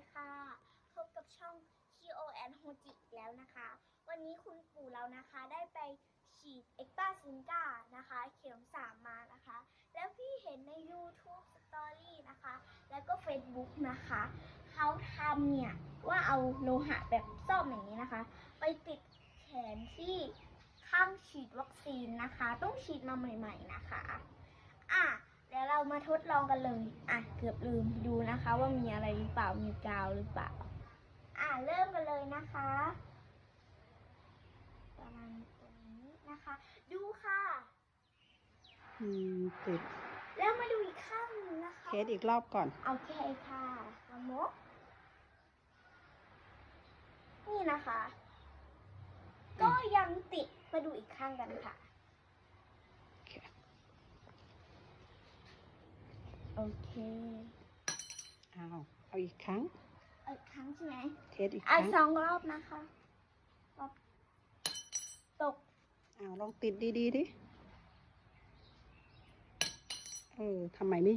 ีค่ะพบกับช่อง Kio and Hoji อีกแล้วนะคะ วันนี้คุณปู่เรานะคะได้ไปฉีดเอ็กตาซิงกานะคะ เข็มสามมานะคะ แล้วพี่เห็นใน YouTube Story นะคะ แล้วก็ Facebook นะคะ เขาทำเนี่ย ว่าเอาโลหะแบบซ่อมอย่างนี้นะคะ ไปติดแขนที่ข้างฉีดวัคซีนนะคะ ต้องฉีดมาใหม่ ๆ นะคะ อะ เดี๋ยวเรามาทดลองกันเลย อะเกือบลืมดูนะคะว่ามีอะไรหรือเปล่ามีกาวหรือเปล่า อะเริ่มกันเลยนะคะ ประมาณตรงนี้นะคะ ดูค่ะอืมติดแล้วมาดูอีกข้างหนึงนะคะ เคสอีกรอบก่อน โอเคค่ะมามกนี่นะคะ ก็ยังติดมาดูอีกข้างกันค่ะ โอเคเอาเอาอีกครั้งเอาอีกครั้งใช่ไหมเทสอีกคอะรั้งสองรอบนะคะรอบตกเอาลองติดดีๆดิเออทำไมไม่